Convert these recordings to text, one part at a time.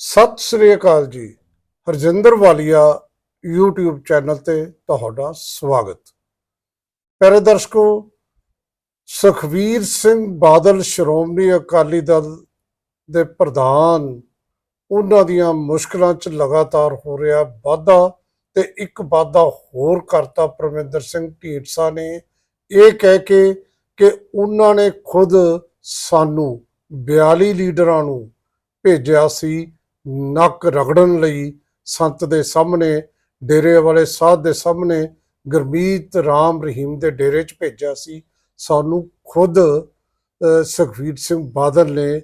ਸਤਿ ਸ੍ਰੀ ਅਕਾਲ ਜੀ। ਹਰਜਿੰਦਰ ਵਾਲੀਆ YouTube channel ਤੇ ਤੁਹਾਡਾ ਸਵਾਗਤ। ਪਿਆਰੇ ਦਰਸ਼ਕੋ, ਸੁਖਵੀਰ ਸਿੰਘ ਬਾਦਲ, ਸ਼੍ਰੋਮਣੀ ਅਕਾਲੀ ਦਲ ਦੇ ਪ੍ਰਧਾਨ, ਉਹਨਾਂ ਦੀਆਂ ਮੁਸ਼ਕਲਾਂ 'ਚ ਲਗਾਤਾਰ ਹੋ ਰਿਹਾ ਵਾਧਾ ਤੇ ਇੱਕ ਵਾਧਾ ਹੋਰ ਕਰਤਾ ਪਰਮਿੰਦਰ ਸਿੰਘ ਢੀਂਡਸਾ ਨੇ। ਇਹ ਕਹਿ ਕੇ ਕਿ ਉਹਨਾਂ ਨੇ ਖੁਦ ਸਾਨੂੰ 42 ਲੀਡਰਾਂ ਨੂੰ ਭੇਜਿਆ ਸੀ ਨੱਕ ਰਗੜਨ ਲਈ ਸੰਤ ਦੇ ਸਾਹਮਣੇ ਡੇਰੇ ਵਾਲੇ ਸਾਧ ਦੇ ਸਾਹਮਣੇ ਗੁਰਮੀਤ ਰਾਮ ਰਹੀਮ ਦੇ ਡੇਰੇ 'ਚ ਭੇਜਿਆ ਸੀ। ਸਾਨੂੰ ਖੁਦ ਅਹ, ਸੁਖਬੀਰ ਸਿੰਘ ਬਾਦਲ ਨੇ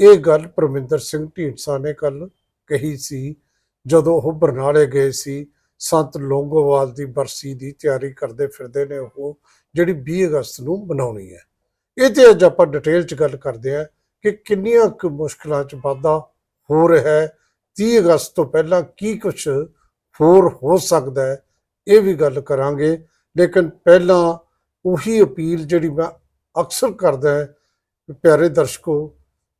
ਇਹ ਗੱਲ ਪਰਮਿੰਦਰ ਸਿੰਘ ਢੀਂਡਸਾ ਨੇ ਕੱਲ ਕਹੀ ਸੀ। ਜਦੋਂ ਉਹ ਬਰਨਾਲੇ ਗਏ ਸੀ ਸੰਤ ਲੋਂਗੋਵਾਲ ਦੀ ਬਰਸੀ ਦੀ ਤਿਆਰੀ ਕਰਦੇ ਫਿਰਦੇ ਨੇ ਉਹ ਜਿਹੜੀ 20 ਅਗਸਤ ਨੂੰ ਮਨਾਉਣੀ ਹੈ। ਇਹ ਤੇ ਅੱਜ ਆਪਾਂ ਡਿਟੇਲ 'ਚ ਗੱਲ ਕਰਦੇ ਹਾਂ ਕਿ ਕਿੰਨੀਆਂ ਕੁ ਮੁਸ਼ਕਲਾਂ 'ਚ ਵਾਧਾ ਹੋ ਰਿਹਾ ਹੈ। 30 ਅਗਸਤ ਤੋਂ ਪਹਿਲਾਂ ਕੀ ਕੁਝ ਹੋਰ ਹੋ ਸਕਦਾ ਹੈ ਇਹ ਵੀ ਗੱਲ ਕਰਾਂਗੇ। ਲੇਕਿਨ ਪਹਿਲਾਂ ਉਹੀ ਅਪੀਲ ਜਿਹੜੀ ਮੈਂ ਅਕਸਰ ਕਰਦਾ ਹੈ ਪਿਆਰੇ ਦਰਸ਼ਕੋ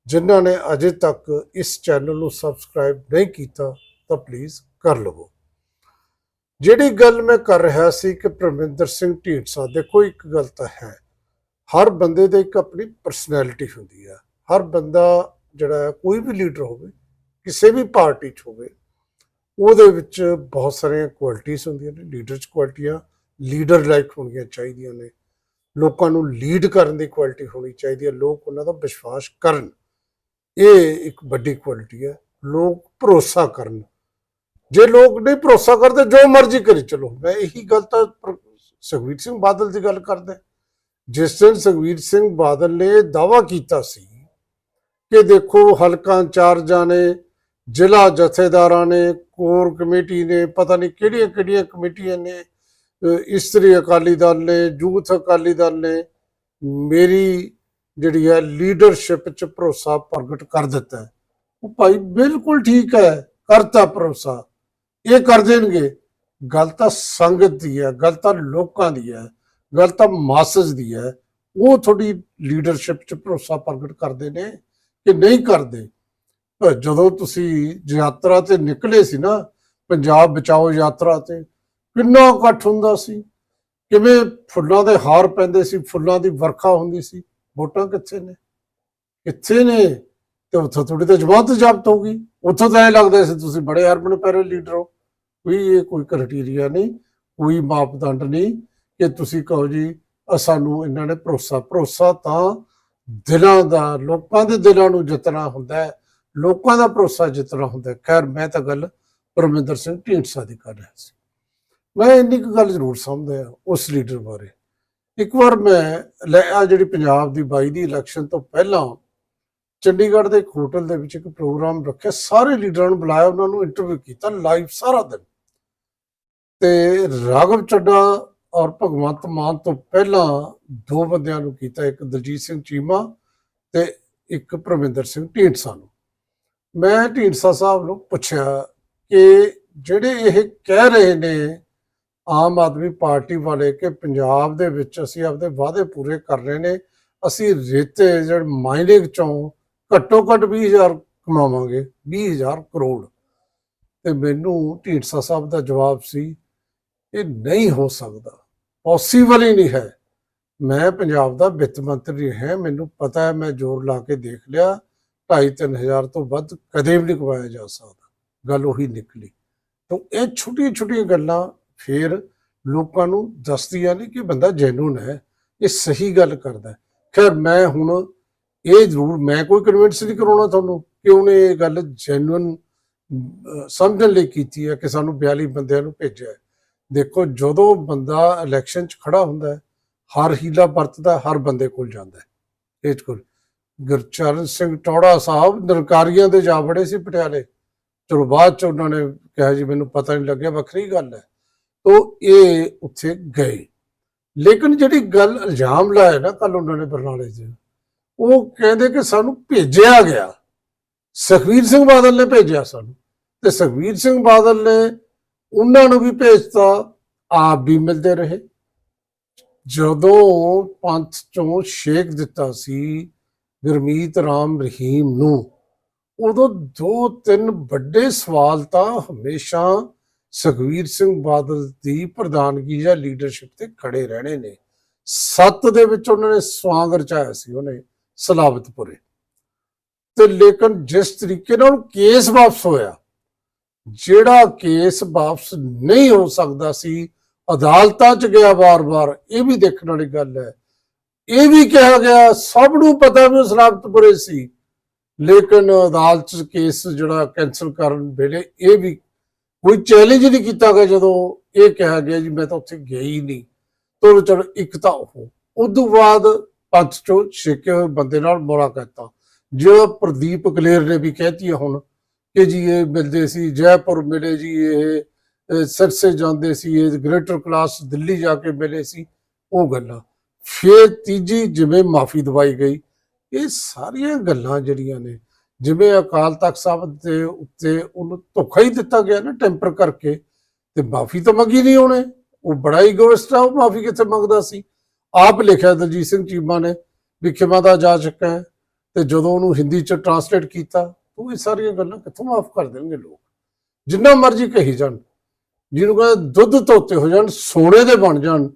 ਜਿਨ੍ਹਾਂ ਨੇ ਅਜੇ ਤੱਕ ਇਸ ਚੈਨਲ ਨੂੰ ਸਬਸਕ੍ਰਾਈਬ ਨਹੀਂ ਕੀਤਾ ਤਾਂ ਪਲੀਜ਼ ਕਰ ਲਵੋ। ਜਿਹੜੀ ਗੱਲ ਮੈਂ ਕਰ ਰਿਹਾ ਸੀ ਕਿ ਪ੍ਰਮਿੰਦਰ ਸਿੰਘ ਢੀਂਡਸਾ ਦੇਖੋ ਇੱਕ ਗੱਲ ਤਾਂ ਹੈ ਹਰ ਬੰਦੇ ਦੇ ਇੱਕ ਆਪਣੀ ਪਰਸਨੈਲਿਟੀ ਹੁੰਦੀ ਹੈ। ਹਰ ਬੰਦਾ ਜਿਹੜਾ ਹੈ, ਕੋਈ ਵੀ ਲੀਡਰ ਹੋਵੇ ਕਿਸੇ ਵੀ ਪਾਰਟੀ 'ਚ ਹੋਵੇ, ਉਹਦੇ ਵਿੱਚ ਬਹੁਤ ਸਾਰੀਆਂ ਕੁਆਲਿਟੀਆਂ ਹੁੰਦੀਆਂ ਨੇ ਲੀਡਰ 'ਚ ਕੁਆਲਿਟੀਆਂ ਲੀਡਰ ਲਾਈਕ ਹੋਣੀਆਂ ਚਾਹੀਦੀਆਂ ਨੇ, ਲੋਕਾਂ ਨੂੰ ਲੀਡ ਕਰਨ ਦੀ ਕੁਆਲਿਟੀ ਹੋਣੀ ਚਾਹੀਦੀ ਹੈ ਲੋਕ ਉਹਨਾਂ ਦਾ ਵਿਸ਼ਵਾਸ ਕਰਨ, ਇਹ ਇੱਕ ਵੱਡੀ ਕੁਆਲਿਟੀ ਹੈ ਲੋਕ ਭਰੋਸਾ ਕਰਨ, ਜੇ ਲੋਕ ਨਹੀਂ ਭਰੋਸਾ ਕਰਦੇ, ਜੋ ਮਰਜ਼ੀ ਕਰੀ, ਚਲੋ, ਮੈਂ ਇਹੀ ਗੱਲ ਤਾਂ ਪ੍ਰ- ਸੁਖਬੀਰ ਸਿੰਘ ਬਾਦਲ ਦੀ ਗੱਲ ਕਰਦਾ ਜਿਸ ਦਿਨ ਸੁਖਬੀਰ ਸਿੰਘ ਬਾਦਲ ਨੇ ਦਾਵਾ ਕੀਤਾ ਸੀ ਕਿ ਦੇਖੋ ਹਲਕਾ ਇੰਚਾਰਜਾਂ ਨੇ ਜ਼ਿਲ੍ਹਾ ਜਥੇਦਾਰਾਂ ਨੇ, ਕੋਰ ਕਮੇਟੀ ਨੇ, ਪਤਾ ਨਹੀਂ ਕਿਹੜੀਆਂ ਕਿਹੜੀਆਂ ਕਮੇਟੀਆਂ ਨੇ ਇਸਤਰੀ ਅਕਾਲੀ ਦਲ ਨੇ, ਯੂਥ ਅਕਾਲੀ ਦਲ ਨੇ ਮੇਰੀ ਜਿਹੜੀ ਹੈ ਲੀਡਰਸ਼ਿਪ 'ਚ ਭਰੋਸਾ ਪ੍ਰਗਟ ਕਰ ਦਿੱਤਾ ਉਹ ਭਾਈ ਬਿਲਕੁਲ ਠੀਕ ਹੈ, ਕਰਤਾ ਭਰੋਸਾ, ਇਹ ਕਰ ਦੇਣਗੇ। ਗੱਲ ਤਾਂ ਸੰਗਤ ਦੀ ਹੈ, ਗੱਲ ਤਾਂ ਲੋਕਾਂ ਦੀ ਹੈ, ਗੱਲ ਤਾਂ ਮਾਸਸ ਦੀ ਹੈ। ਉਹ ਤੁਹਾਡੀ ਲੀਡਰਸ਼ਿਪ 'ਚ ਭਰੋਸਾ ਪ੍ਰਗਟ ਕਰਦੇ ਨੇ ਕਿ ਨਹੀਂ ਕਰਦੇ? ਜਦੋਂ ਤੁਸੀਂ ਯਾਤਰਾ ਤੇ ਨਿਕਲੇ ਸੀ ਨਾ, ਪੰਜਾਬ ਬਚਾਓ ਯਾਤਰਾ ਤੇ, ਕਿੰਨਾ ਇਕੱਠ ਹੁੰਦਾ ਸੀ? ਕਿਵੇਂ ਫੁੱਲਾਂ ਦੇ ਹਾਰ ਪੈਂਦੇ ਸੀ, ਫੁੱਲਾਂ ਦੀ ਵਰਖਾ ਹੁੰਦੀ ਸੀ? ਵੋਟਾਂ ਕਿੱਥੇ ਨੇ? ਕਿੱਥੇ ਨੇ? ਤੇ ਉੱਥੋਂ ਤੁਹਾਡੀ ਤਾਂ ਜਮਾਤ ਜ਼ਬਤ ਹੋ ਗਈ। ਉੱਥੋਂ ਤਾਂ ਇਹ ਲੱਗਦਾ ਸੀ ਤੁਸੀਂ ਬੜੇ ਹਰਮਨ ਪਿਆਰੇ ਲੀਡਰ ਹੋ। ਕੋਈ ਇਹ ਕੋਈ ਕ੍ਰਾਈਟੇਰੀਆ ਨਹੀਂ, ਕੋਈ ਮਾਪਦੰਡ ਨਹੀਂ ਕਿ ਤੁਸੀਂ ਕਹੋ ਜੀ ਸਾਨੂੰ ਇਹਨਾਂ ਨੇ ਭਰੋਸਾ ਭਰੋਸਾ ਤਾਂ ਦਿਲਾਂ ਦਾ, ਲੋਕਾਂ ਦੇ ਦਿਲਾਂ ਨੂੰ ਜਿੱਤਣਾ ਹੁੰਦਾ ਹੈ। ਲੋਕਾਂ ਦਾ ਭਰੋਸਾ ਜਿੱਤਣਾ ਹੁੰਦਾ, ਖੈਰ ਮੈਂ ਤਾਂ ਗੱਲ ਪਰਮਿੰਦਰ ਸਿੰਘ ਢੀਂਡਸਾ ਦੀ ਕਰ ਰਿਹਾ ਸੀ। ਮੈਂ ਇੰਨੀ ਕੁ ਗੱਲ ਜ਼ਰੂਰ ਸਮਝਦਾ ਉਸ ਲੀਡਰ ਬਾਰੇ। ਇੱਕ ਵਾਰ ਮੈਂ ਲੈ ਆ ਜਿਹੜੀ ਪੰਜਾਬ ਦੀ 22 ਦੀ ਇਲੈਕਸ਼ਨ ਤੋਂ ਪਹਿਲਾਂ ਚੰਡੀਗੜ੍ਹ ਦੇ ਇੱਕ ਹੋਟਲ ਦੇ ਵਿੱਚ ਇੱਕ ਪ੍ਰੋਗਰਾਮ ਰੱਖਿਆ, ਸਾਰੇ ਲੀਡਰਾਂ ਨੂੰ ਬੁਲਾਇਆ, ਉਹਨਾਂ ਨੂੰ ਇੰਟਰਵਿਊ ਕੀਤਾ ਲਾਈਵ ਸਾਰਾ ਦਿਨ। ਤੇ ਰਾਘਵ ਚੱਡਾ ਔਰ ਭਗਵੰਤ ਮਾਨ ਤੋਂ ਪਹਿਲਾਂ ਦੋ ਬੰਦਿਆਂ ਨੂੰ ਕੀਤਾ, ਇੱਕ ਦਲਜੀਤ ਸਿੰਘ ਚੀਮਾ ਤੇ ਇੱਕ ਪ੍ਰਵਿੰਦਰ ਸਿੰਘ ਢੀਂਡਸਾ ਨੂੰ। ਮੈਂ ਢੀਂਡਸਾ ਸਾਹਿਬ ਨੂੰ ਪੁੱਛਿਆ ਕਿ ਜਿਹੜੇ ਇਹ ਕਹਿ ਰਹੇ ਨੇ ਆਮ ਆਦਮੀ ਪਾਰਟੀ ਵਾਲੇ ਕਿ ਪੰਜਾਬ ਦੇ ਵਿੱਚ ਅਸੀਂ ਆਪਦੇ ਵਾਅਦੇ ਪੂਰੇ ਕਰ ਰਹੇ ਨੇ, ਅਸੀਂ ਰੇਤੇ ਜਿਹੜੇ ਮਾਈਨਿੰਗ ਚੋਂ ਘੱਟੋ ਘੱਟ 20000 ਕਮਾਵਾਂਗੇ 20000 ਕਰੋੜ। ਤੇ ਮੈਨੂੰ ਢੀਂਡਸਾ ਸਾਹਿਬ ਦਾ ਜਵਾਬ ਸੀ, ਇਹ ਨਹੀਂ ਹੋ ਸਕਦਾ ਪੋਸੀਬਲ ਹੀ ਨਹੀਂ ਹੈ। ਮੈਂ ਪੰਜਾਬ ਦਾ ਵਿੱਤ ਮੰਤਰੀ ਹੈ, ਮੈਨੂੰ ਪਤਾ ਹੈ, ਮੈਂ ਜ਼ੋਰ ਲਾ ਕੇ ਦੇਖ ਲਿਆ। 2.5 ਹਜ਼ਾਰ ਤੋਂ ਵੱਧ ਕਦੇ ਵੀ ਨਹੀਂ ਕਮਾਇਆ ਜਾ ਸਕਦਾ। ਗੱਲ ਉਹੀ ਨਿਕਲੀ। ਤਾਂ ਇਹ ਛੋਟੀਆਂ ਛੋਟੀਆਂ ਗੱਲਾਂ ਫਿਰ ਲੋਕਾਂ ਨੂੰ ਦੱਸਦੀਆਂ ਨੇ ਕਿ ਬੰਦਾ ਜੈਨੂਨ ਹੈ, ਇਹ ਸਹੀ ਗੱਲ ਕਰਦਾ। ਖੈਰ, ਮੈਂ ਹੁਣ ਇਹ ਜ਼ਰੂਰ, ਮੈਂ ਕੋਈ ਕਨਵਿੰਸ ਨਹੀਂ ਕਰਾਉਣਾ ਤੁਹਾਨੂੰ ਕਿ ਉਹਨੇ ਇਹ ਗੱਲ ਜੈਨੂਨ ਸਮਝਣ ਲਈ ਕੀਤੀ ਹੈ ਕਿ ਸਾਨੂੰ 42 ਬੰਦਿਆਂ ਨੂੰ ਭੇਜਿਆ ਦੇਖੋ, ਜਦੋਂ ਬੰਦਾ ਇਲੈਕਸ਼ਨ 'ਚ ਖੜਾ ਹੁੰਦਾ ਹੈ, ਹਰ ਹੀਲਾ ਵਰਤਦਾ, ਹਰ ਬੰਦੇ ਕੋਲ ਜਾਂਦਾ ਹੈ। ਇਹ ਕੋਲ ਗੁਰਚਰਨ ਸਿੰਘ ਟੌੜਾ ਸਾਹਿਬ ਨਿਰਕਾਰੀਆਂ ਦੇ ਜਾ ਵੜੇ ਸੀ ਪਟਿਆਲੇ। ਚਲੋ ਬਾਅਦ ਚ ਉਹਨਾਂ ਨੇ ਕਿਹਾ ਜੀ, ਮੈਨੂੰ ਪਤਾ ਨਹੀਂ ਲੱਗਿਆ, ਵੱਖਰੀ ਗੱਲ ਹੈ। ਤੋ ਇਹ ਉੱਥੇ ਗਏ। ਲੇਕਿਨ ਜਿਹੜੀ ਗੱਲ ਇਲਜ਼ਾਮ ਲਾਇਆ ਨਾ ਕੱਲ ਉਹਨਾਂ ਨੇ ਬਰਨਾਲੇ 'ਚ, ਉਹ ਕਹਿੰਦੇ ਕਿ ਸਾਨੂੰ ਭੇਜਿਆ ਗਿਆ। ਸੁਖਵੀਰ ਸਿੰਘ ਬਾਦਲ ਨੇ ਭੇਜਿਆ ਸਾਨੂੰ। ਤੇ ਸੁਖਵੀਰ ਸਿੰਘ ਬਾਦਲ ਨੇ ਉਹਨਾਂ ਨੂੰ ਵੀ ਭੇਜਤਾ, ਆਪ ਵੀ ਮਿਲਦੇ ਰਹੇ। ਜਦੋਂ ਪੰਥ ਚੋਂ ਸ਼ੇਕ ਦਿੱਤਾ ਸੀ ਗੁਰਮੀਤ ਰਾਮ ਰਹੀਮ ਨੂੰ। ਉਦੋਂ ਦੋ ਤਿੰਨ ਵੱਡੇ ਸਵਾਲ ਤਾਂ ਹਮੇਸ਼ਾ ਸੁਖਵੀਰ ਸਿੰਘ ਬਾਦਲ ਦੀ ਪ੍ਰਧਾਨਗੀ ਜਾਂ ਲੀਡਰਸ਼ਿਪ ਤੇ ਖੜੇ ਰਹਿਣੇ ਨੇ। ਸੱਤ ਦੇ ਵਿੱਚ ਉਹਨਾਂ ਨੇ ਸਵਾਂਗ ਰਚਾਇਆ ਸੀ ਉਹਨੇ ਸਲਾਬਤਪੁਰੇ ਤੇ ਲੇਕਿਨ ਜਿਸ ਤਰੀਕੇ ਨਾਲ ਕੇਸ ਵਾਪਸ ਹੋਇਆ, ਜਿਹੜਾ ਕੇਸ ਵਾਪਸ ਨਹੀਂ ਹੋ ਸਕਦਾ ਸੀ, ਅਦਾਲਤਾਂ 'ਚ ਗਿਆ ਵਾਰ-ਵਾਰ, ਇਹ ਵੀ ਦੇਖਣ ਵਾਲੀ ਗੱਲ ਹੈ ਇਹ ਵੀ ਕਿਹਾ ਗਿਆ ਸਭ ਨੂੰ ਪਤਾ ਵੀ ਉਹ ਸਲਾਬਤਪੁਰੇ ਸੀ। ਲੇਕਿਨ ਅਦਾਲਤ 'ਚ ਕੇਸ ਜਿਹੜਾ ਕੈਨਸਲ ਕਰਨ ਵੇਲੇ ਇਹ ਵੀ ਕੋਈ ਚੈਲੰਜ ਨਹੀਂ ਕੀਤਾ ਗਿਆ ਜਦੋਂ ਇਹ ਕਿਹਾ ਗਿਆ ਜੀ ਮੈਂ ਤਾਂ ਉੱਥੇ ਗਿਆ ਹੀ ਨਹੀਂ। ਤੋਂ ਚਲੋ ਇੱਕ ਤਾਂ ਉਹ ਉਦੋਂ ਬਾਅਦ ਪੰਜ ਚੋਂ ਛੇਕੇ ਹੋਏ ਬੰਦੇ ਨਾਲ ਮੋਰਾ ਕਰਤਾ। ਜੋ ਪ੍ਰਦੀਪ ਕਲੇਰ ਨੇ ਵੀ ਕਹਿਤੀ ਹੈ ਹੁਣ ਕਿ ਜੀ ਇਹ ਮਿਲਦੇ ਸੀ ਜੈਪੁਰ ਮਿਲੇ ਜੀ ਇਹ ਅਹ, ਜਾਂਦੇ ਸੀ ਇਹ ਗ੍ਰੇਟਰ ਕਲਾਸ ਦਿੱਲੀ ਜਾ ਕੇ ਮਿਲੇ ਸੀ ਉਹ ਗੱਲਾਂ। ਛੇ ਤੀਜੀ ਜਿਵੇਂ ਮਾਫੀ ਦਵਾਈ ਗਈ, ਇਹ ਸਾਰੀਆਂ ਗੱਲਾਂ ਜਿਹੜੀਆਂ ਨੇ, ਜਿਵੇਂ ਅਕਾਲ ਤਖਤ ਸਾਹਿਬ ਦੇ ਉੱਤੇ ਉਹਨੂੰ ਧੋਖਾ ਹੀ ਦਿੱਤਾ ਗਿਆ ਨਾ ਟੈਂਪਰ ਕਰਕੇ, ਤੇ ਮਾਫੀ ਤਾਂ ਮੰਗੀ ਨਹੀਂ ਉਹਨੇ, ਉਹ ਬੜਾ ਹੀ ਗੋਸਟ ਉਹ ਮਾਫੀ ਕਿੱਥੇ ਮੰਗਦਾ ਸੀ? ਆਪ ਲਿਖਿਆ ਦਲਜੀਤ ਸਿੰਘ ਚੀਮਾ ਨੇ ਵੀ ਖਿਮਾ ਦਾ ਜਾ ਚੁੱਕਾ ਹੈ, ਤੇ ਜਦੋਂ ਉਹਨੂੰ ਹਿੰਦੀ ਚ ਟਰਾਂਸਲੇਟ ਕੀਤਾ, ਉਹ ਇਹ ਸਾਰੀਆਂ ਗੱਲਾਂ ਕਿੱਥੋਂ ਮਾਫ ਕਰ ਦੇਣਗੇ ਲੋਕ? ਜਿੰਨਾ ਮਰਜ਼ੀ ਕਹੀ ਜਾਣ, ਜਿਹਨੂੰ ਕਹਿੰਦੇ ਦੁੱਧ ਧੋਤੇ ਹੋ ਜਾਣ, ਸੋਨੇ ਦੇ ਬਣ ਜਾਣ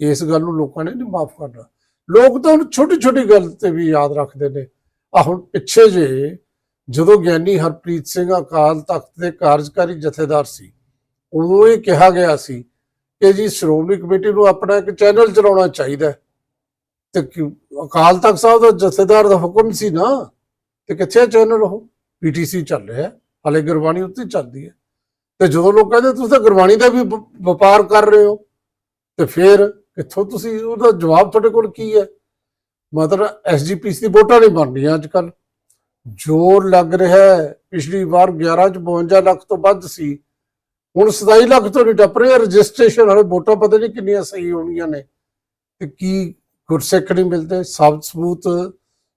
ਇਸ ਗੱਲ ਨੂੰ ਲੋਕਾਂ ਨੇ ਨਹੀਂ ਮਾਫ ਕਰਨਾ। ਲੋਕ ਤਾਂ ਹੁਣ ਛੋਟੀ ਛੋਟੀ ਗੱਲ ਤੇ ਵੀ ਯਾਦ ਰੱਖਦੇ ਨੇ। ਆ ਹੁਣ ਪਿੱਛੇ ਜੇ ਜਦੋਂ ਗਿਆਨੀ ਹਰਪ੍ਰੀਤ ਸਿੰਘ ਅਕਾਲ ਤਖਤ ਦੇ ਕਾਰਜਕਾਰੀ ਜਥੇਦਾਰ ਸੀ ਉਦੋਂ ਇਹ ਕਿਹਾ ਗਿਆ ਸੀ ਕਿ ਜੀ ਸ਼੍ਰੋਮਣੀ ਕਮੇਟੀ ਨੂੰ ਆਪਣਾ ਇੱਕ ਚੈਨਲ ਚਲਾਉਣਾ ਚਾਹੀਦਾ ਤੇ ਕਿਉਂ- ਅਕਾਲ ਤਖਤ ਸਾਹਿਬ ਦਾ ਜਥੇਦਾਰ ਦਾ ਹੁਕਮ ਸੀ ਨਾ। ਤੇ ਕਿੱਥੇ ਚੈਨਲ ਉਹ? ਪੀਟੀਸੀ ਚੱਲ ਰਿਹਾ ਹੈ, ਹਾਲੇ ਗੁਰਬਾਣੀ ਉੱਤੇ ਚੱਲਦੀ ਹੈ। ਤੇ ਜਦੋਂ ਲੋਕ ਕਹਿੰਦੇ ਤੁਸੀਂ ਤਾਂ ਗੁਰਬਾਣੀ ਦਾ ਵੀ ਵਪਾਰ ਕਰ ਰਹੇ ਹੋ। ਤੇ ਫਿਰ ਕਿੱਥੋਂ ਤੁਸੀਂ ਉਹਦਾ ਜਵਾਬ ਤੁਹਾਡੇ ਕੋਲ ਕੀ ਹੈ? ਮਤਲਬ ਐਸਜੀਪੀਸੀ ਦੀ ਵੋਟਾਂ ਨਹੀਂ ਬਣਦੀਆਂ ਅੱਜ ਕੱਲ ਜੋਰ ਲੱਗ ਰਿਹਾ ਹੈ। ਪਿਛਲੀ ਵਾਰ 11 ਚ 52 ਲੱਖ ਤੋਂ ਵੱਧ ਸੀ। ਹੁਣ 27 ਲੱਖ ਤੋਂ ਨਹੀਂ ਟੱਪ ਰਿਹਾ। ਰਜਿਸਟ੍ਰੇਸ਼ਨ ਵਾਲੇ ਵੋਟਾਂ ਪਤਾ ਨਹੀਂ ਕਿੰਨੀਆਂ ਸਹੀ ਹੋਣੀਆਂ ਨੇ। ਤੇ ਕੀ ਗੁਰਸਿੱਖ ਨਹੀਂ ਮਿਲਦੇ? ਸਾਬਤ ਸਬੂਤ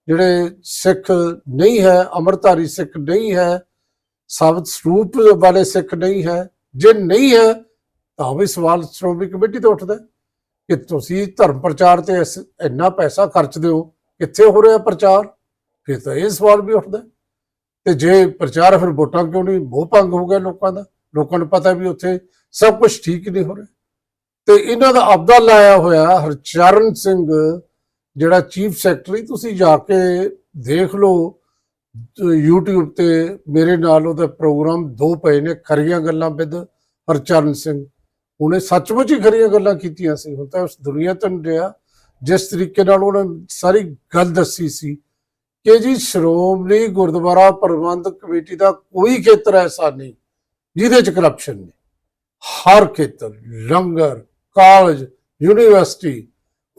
ਜਿਹੜੇ ਸਿੱਖ ਨਹੀਂ ਹੈ ਅਮਰਧਾਰੀ ਸਿੱਖ ਨਹੀਂ ਹੈ ਸਾਬਤ ਸਰੂਪ ਵਾਲੇ ਸਿੱਖ ਨਹੀਂ ਹੈ। ਜੇ ਨਹੀਂ ਹੈ, ਤਾਂ ਵੀ ਸਵਾਲ ਸ਼੍ਰੋਮਣੀ ਕਮੇਟੀ ਤੋਂ ਉੱਠਦਾ ਕਿ ਤੁਸੀਂ ਧਰਮ ਪ੍ਰਚਾਰ ਤੇ ਇੰਨਾ ਪੈਸਾ ਖਰਚਦੇ ਹੋ ਕਿੱਥੇ ਹੋ ਰਿਹਾ ਪ੍ਰਚਾਰ? ਫਿਰ ਤਾਂ ਇਹ ਸਵਾਲ ਵੀ ਉੱਠਦਾ ਤੇ ਜੇ ਪ੍ਰਚਾਰ ਫਿਰ ਵੋਟਾਂ ਕਿਉਂ ਨਹੀਂ? ਮੋਹ ਭੰਗ ਹੋ ਗਿਆ ਲੋਕਾਂ ਦਾ। ਲੋਕਾਂ ਨੂੰ ਪਤਾ ਵੀ ਉੱਥੇ ਸਭ ਕੁਝ ਠੀਕ ਨਹੀਂ ਹੋ ਰਿਹਾ। ਤੇ ਇਹਨਾਂ ਦਾ ਆਪਦਾ ਲਾਇਆ ਹੋਇਆ ਹਰਚਰਨ ਸਿੰਘ, ਜਿਹੜਾ ਚੀਫ ਸੈਕਟਰੀ ਤੁਸੀਂ ਜਾ ਕੇ ਦੇਖ ਲਓ ਅਹ YouTube ਤੇ ਮੇਰੇ ਨਾਲ ਉਹਦਾ ਪ੍ਰੋਗਰਾਮ ਦੋ ਪਏ ਨੇ, ਖਰੀਆਂ ਗੱਲਾਂ ਵਿਦ ਹਰਚਰਨ ਸਿੰਘ। ਉਹਨੇ ਸੱਚਮੁੱਚ ਹੀ ਖਰੀਆਂ ਗੱਲਾਂ ਕੀਤੀਆਂ ਸੀ। ਹੁਣ ਤਾਂ ਉਸ ਦੁਨੀਆ ਤੋਂ ਰਿਹਾ। ਜਿਸ ਤਰੀਕੇ ਨਾਲ ਉਹਨੇ ਸਾਰੀ ਗੱਲ ਦੱਸੀ ਸੀ ਕਿ ਜੀ ਸ਼੍ਰੋਮਣੀ ਗੁਰਦੁਆਰਾ ਪ੍ਰਬੰਧਕ ਕਮੇਟੀ ਦਾ ਕੋਈ ਖੇਤਰ ਐਸਾ ਨਹੀਂ ਜਿਹਦੇ ਚ ਕਰਪਸ਼ਨ ਨਹੀਂ। ਹਰ ਖੇਤਰ, ਲੰਗਰ ਕਾਲਜ ਯੂਨੀਵਰਸਿਟੀ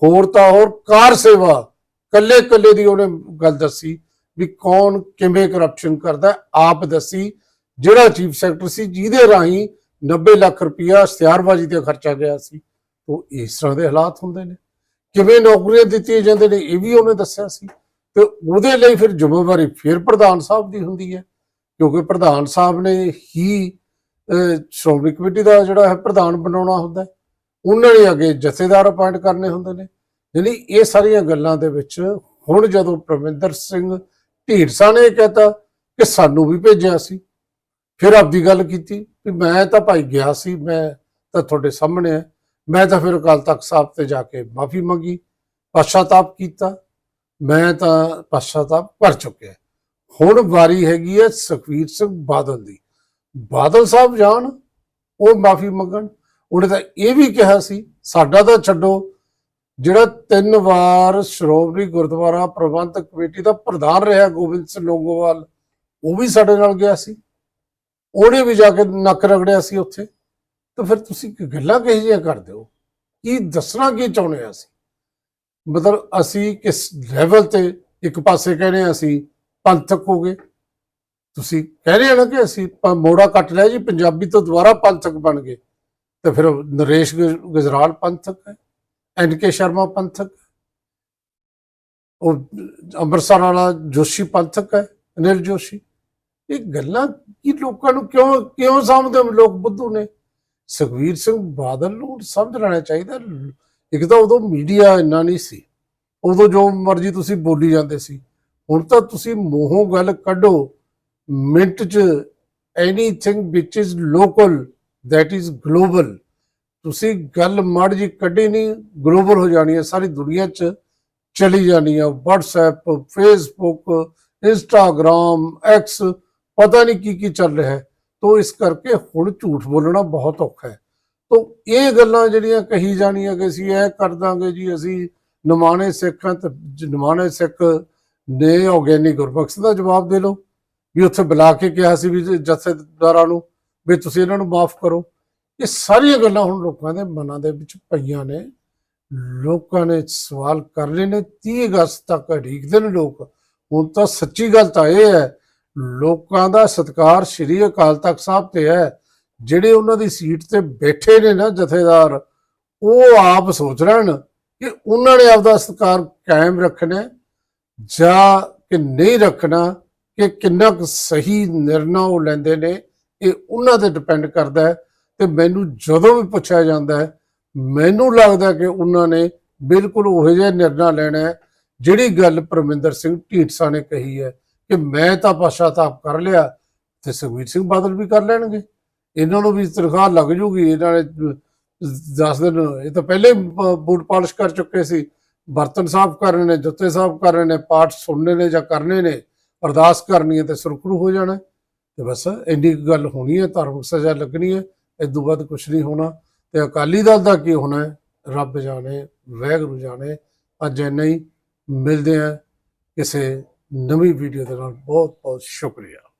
ਹੋਰ ਤਾਂ ਹੋਰ ਕਾਰ ਸੇਵਾ ਕੱਲੇ ਕੱਲੇ ਦੀ ਉਹਨੇ ਗੱਲ ਦੱਸੀ ਵੀ ਕੌਣ ਕਿਵੇਂ ਕਰਪਸ਼ਨ ਕਰਦਾ ਆਪ ਦੱਸੀ ਜਿਹੜਾ ਚੀਫ ਸੈਕਟਰ ਸੀ ਜਿਹਦੇ ਰਾਹੀਂ 90 ਲੱਖ ਰੁਪਇਆ ਇਸ਼ਤਿਹਾਰਬਾਜ਼ੀ ਤੇ ਖਰਚਾ ਗਿਆ ਸੀ। ਉਹ ਇਸ ਤਰ੍ਹਾਂ ਦੇ ਹਾਲਾਤ ਹੁੰਦੇ ਨੇ। ਕਿਵੇਂ ਨੌਕਰੀਆਂ ਦਿੱਤੀਆਂ ਜਾਂਦੇ ਨੇ, ਇਹ ਵੀ ਉਹਨੇ ਦੱਸਿਆ ਸੀ। ਤੇ ਉਹਦੇ ਲਈ ਫਿਰ ਜ਼ਿੰਮੇਵਾਰੀ ਫਿਰ ਪ੍ਰਧਾਨ ਸਾਹਿਬ ਦੀ ਹੁੰਦੀ ਹੈ, ਕਿਉਂਕਿ ਪ੍ਰਧਾਨ ਸਾਹਿਬ ਨੇ ਹੀ ਸ਼੍ਰੋਮਣੀ ਕਮੇਟੀ ਦਾ ਜਿਹੜਾ ਹੈ ਪ੍ਰਧਾਨ ਬਣਾਉਣਾ ਹੁੰਦਾ ਉਹਨਾਂ ਨੇ ਅੱਗੇ ਜਥੇਦਾਰ ਅਪਾਇੰਟ ਕਰਨੇ ਹੁੰਦੇ ਨੇ। ਯਾਨੀ ਇਹ ਸਾਰੀਆਂ ਗੱਲਾਂ ਦੇ ਵਿੱਚ ਹੁਣ ਜਦੋਂ ਪ੍ਰਵਿੰਦਰ ਸਿੰਘ ਢੀਂਡਸਾ ਨੇ ਇਹ ਕਹਤਾ ਕਿ ਸਾਨੂੰ ਵੀ ਭੇਜਿਆ ਸੀ, ਫਿਰ ਆਪਦੀ ਗੱਲ ਕੀਤੀ। ਵੀ ਮੈਂ ਤਾਂ ਭਾਈ ਗਿਆ ਸੀ, ਮੈਂ ਤਾਂ ਤੁਹਾਡੇ ਸਾਹਮਣੇ ਹੈ ਮੈਂ ਤਾਂ ਫਿਰ ਅਕਾਲ ਤਖਤ ਸਾਹਿਬ ਤੇ ਜਾ ਕੇ ਮਾਫੀ ਮੰਗੀ, ਪਛਤਾਪ ਕੀਤਾ। ਮੈਂ ਤਾਂ ਪਛਤਾਪ ਕਰ ਚੁੱਕਿਆ। ਹੁਣ ਵਾਰੀ ਹੈਗੀ ਹੈ ਸੁਖਵੀਰ ਸਿੰਘ ਬਾਦਲ ਦੀ। ਬਾਦਲ ਸਾਹਿਬ ਜਾਣ, ਉਹ ਮਾਫੀ ਮੰਗਣ। ਉਹਨੇ ਤਾਂ ਇਹ ਵੀ ਕਿਹਾ ਸੀ, ਸਾਡਾ ਤਾਂ ਛੱਡੋ। ਜਿਹੜਾ ਤਿੰਨ ਵਾਰ ਸ਼੍ਰੋਮਣੀ ਗੁਰਦੁਆਰਾ ਪ੍ਰਬੰਧਕ ਕਮੇਟੀ ਦਾ ਪ੍ਰਧਾਨ ਰਿਹਾ, ਗੋਬਿੰਦ ਸਿੰਘ ਲੋਂਗੋਵਾਲ, ਉਹ ਵੀ ਸਾਡੇ ਨਾਲ ਗਿਆ ਸੀ। ਉਹਨੇ ਵੀ ਜਾ ਕੇ ਨੱਕ ਰਗੜਿਆ ਸੀ ਉੱਥੇ। ਤਾਂ ਫਿਰ ਤੁਸੀਂ ਗੱਲਾਂ ਕਿਹੋ ਜਿਹੀਆਂ ਕਰਦੇ ਹੋ? ਕੀ ਦੱਸਣਾ ਕੀ ਚਾਹੁੰਦੇ ਆ ਅਸੀਂ? ਮਤਲਬ ਅਸੀਂ ਕਿਸ ਲੈਵਲ ਤੇ ਇੱਕ ਪਾਸੇ ਕਹਿੰਦੇ ਹਾਂ ਅਸੀਂ ਪੰਥਕ ਹੋ ਗਏ। ਤੁਸੀਂ ਕਹਿ ਰਹੇ ਹੋ ਨਾ ਕਿ ਅਸੀਂ ਮੋੜਾ ਕੱਟ ਲਿਆ ਜੀ, ਪੰਜਾਬੀ ਤੋਂ ਦੁਬਾਰਾ ਪੰਥਕ ਬਣ ਗਏ। ਤੇ ਫਿਰ ਨਰੇਸ਼ ਗੁਜ- ਗੁਜਰਾਲ ਪੰਥਕ ਹੈ, ਐਨ ਕੇ ਸ਼ਰਮਾ ਪੰਥਕ ਉਹ ਅੰਮ੍ਰਿਤਸਰ ਵਾਲਾ ਜੋਸ਼ੀ ਪੰਥਕ ਹੈ, ਅਨਿਲ ਜੋਸ਼ੀ। ਇਹ ਗੱਲਾਂ ਕੀ ਲੋਕਾਂ ਨੂੰ ਕਿਉਂ ਕਿਉਂ ਸਮਝਦੇ ਲੋਕ ਬੁੱਧੂ ਨੇ? ਸੁਖਵੀਰ ਸਿੰਘ ਬਾਦਲ ਨੂੰ ਸਮਝ ਲੈਣਾ ਚਾਹੀਦਾ। ਇੱਕ ਤਾਂ ਉਦੋਂ ਮੀਡੀਆ ਇੰਨਾ ਨਹੀਂ ਸੀ। ਉਦੋਂ ਜੋ ਮਰਜ਼ੀ ਤੁਸੀਂ ਬੋਲੀ ਜਾਂਦੇ ਸੀ। ਹੁਣ ਤਾਂ ਤੁਸੀਂ ਮੂੰਹੋਂ ਗੱਲ ਕੱਢੋ। ਮਿੰਟ ਚ anything which is local that is global ਤੁਸੀਂ ਗੱਲ ਮੜ ਜੀ ਕੱਢੀ ਨਹੀਂ ਗਲੋਬਲ ਹੋ ਜਾਣੀ ਹੈ। ਸਾਰੀ ਦੁਨੀਆ ਚ ਚਲੀ ਜਾਣੀ ਹੈ। WhatsApp, Facebook, Instagram, X ਪਤਾ ਨਹੀਂ ਕੀ ਕੀ ਚੱਲ ਰਿਹਾ ਹੈ। ਤੋ ਇਸ ਕਰਕੇ ਹੁਣ ਝੂਠ ਬੋਲਣਾ ਬਹੁਤ ਔਖਾ ਹੈ। ਤੋ ਇਹ ਗੱਲਾਂ ਜਿਹੜੀਆਂ ਕਹੀ ਜਾਣੀਆਂ ਕਿ ਅਸੀਂ ਇਹ ਕਰ ਦਾਂਗੇ ਜੀ, ਅਸੀਂ ਨਿਮਾਣੇ ਸਿੱਖਾਂ ਤੇ ਨਿਮਾਣੇ ਸਿੱਖ ਨੇ ਹੋ ਗੁਰਬਖਸ਼ ਦਾ ਜਵਾਬ ਦੇ ਲਓ। ਵੀ ਉੱਥੇ ਬੁਲਾ ਕੇ ਕਿਹਾ ਸੀ ਵੀ ਜਥੇਦਾਰਾਂ ਨੂੰ ਵੀ ਤੁਸੀਂ ਇਹਨਾਂ ਨੂੰ ਮਾਫ ਕਰੋ। ਇਹ ਸਾਰੀਆਂ ਗੱਲਾਂ ਹੁਣ ਲੋਕਾਂ ਦੇ ਮਨਾਂ ਦੇ ਵਿੱਚ ਪਈਆਂ ਨੇ। ਲੋਕਾਂ ਨੇ ਸਵਾਲ ਕਰ ਕਰਨੇ ਨੇ। 30 ਅਗਸਤ ਤੱਕ ਉਡੀਕਦੇ ਨੇ ਲੋਕ। ਹੁਣ ਤਾਂ ਸੱਚੀ ਗੱਲ ਤਾਂ ਇਹ ਹੈ ਲੋਕਾਂ ਦਾ ਸਤਿਕਾਰ ਸ਼੍ਰੀ ਅਕਾਲ ਤਖਤ ਸਾਹਿਬ ਤੇ ਹੈ। ਜਿਹੜੇ ਉਹਨਾਂ ਦੀ ਸੀਟ ਤੇ ਬੈਠੇ ਨੇ ਨਾ ਜਥੇਦਾਰ, ਉਹ ਆਪ ਸੋਚ ਰਹਿਣ ਕਿ ਉਹਨਾਂ ਨੇ ਆਪਦਾ ਸਤਿਕਾਰ ਕਾਇਮ ਰੱਖਣਾ ਜਾਂ ਕਿ ਨਹੀਂ ਰੱਖਣਾ, ਕਿ ਕਿੰਨਾ ਕੁ ਸਹੀ ਨਿਰਣਾ ਉਹ ਲੈਂਦੇ ਨੇ, ਇਹ ਉਹਨਾਂ ਤੇ ਡਿਪੈਂਡ ਕਰਦਾ ਹੈ। ਤੇ ਮੈਨੂੰ ਜਦੋਂ ਵੀ ਪੁੱਛਿਆ ਜਾਂਦਾ ਹੈ, ਮੈਨੂੰ ਲੱਗਦਾ ਕਿ ਉਹਨਾਂ ਨੇ ਬਿਲਕੁਲ ਉਹੋ ਜਿਹਾ ਨਿਰਣਾ ਲੈਣਾ ਹੈ ਜਿਹੜੀ ਗੱਲ ਪਰਮਿੰਦਰ ਸਿੰਘ ਢੀਂਡਸਾ ਨੇ ਕਹੀ ਹੈ। ਕਿ ਮੈਂ ਤਾਂ ਪਛਤਾਪ ਕਰ ਲਿਆ ਤੇ ਸੁਖਬੀਰ ਸਿੰਘ ਬਾਦਲ ਵੀ ਕਰ ਲੈਣਗੇ। ਇਹਨਾਂ ਨੂੰ ਵੀ ਤਨਖਾਹ ਲੱਗ ਜੂਗੀ, ਇਹਨਾਂ ਨੇ 10 ਦਿਨ, ਇਹ ਤਾਂ ਪਹਿਲੇ ਬੂਟ ਪਾਲਿਸ਼ ਕਰ ਚੁੱਕੇ ਸੀ। ਬਰਤਨ ਸਾਫ਼ ਕਰ ਨੇ, ਜੁੱਤੇ ਸਾਫ਼ ਕਰ ਰਹੇ ਨੇ, ਪਾਠ ਸੁਣਨੇ ਨੇ ਜਾਂ ਕਰਨੇ ਨੇ, ਅਰਦਾਸ ਕਰਨੀ ਹੈ ਤੇ ਸੁਰਖਰੂ ਹੋ ਜਾਣਾ। ਤੇ ਬਸ ਇੰਨੀ ਕੁ ਗੱਲ ਹੋਣੀ ਹੈ, ਧਾਰਮਿਕ ਸਜ਼ਾ ਲੱਗਣੀ ਹੈ, ਇਸ ਤੋਂ ਬਾਅਦ ਕੁਝ ਨਹੀਂ ਹੋਣਾ। ਤੇ ਅਕਾਲੀ ਦਲ ਦਾ ਕੀ ਹੋਣਾ ਰੱਬ ਜਾਣੇ, ਵੈਗਰੂ ਜਾਣੇ, ਅੱਜ ਇੰਨਾ ਹੀ। ਮਿਲਦੇ ਆ ਕਿਸੇ ਨਵੀਂ ਵੀਡੀਓ ਦੇ ਨਾਲ ਬਹੁਤ ਬਹੁਤ ਸ਼ੁਕਰੀਆ।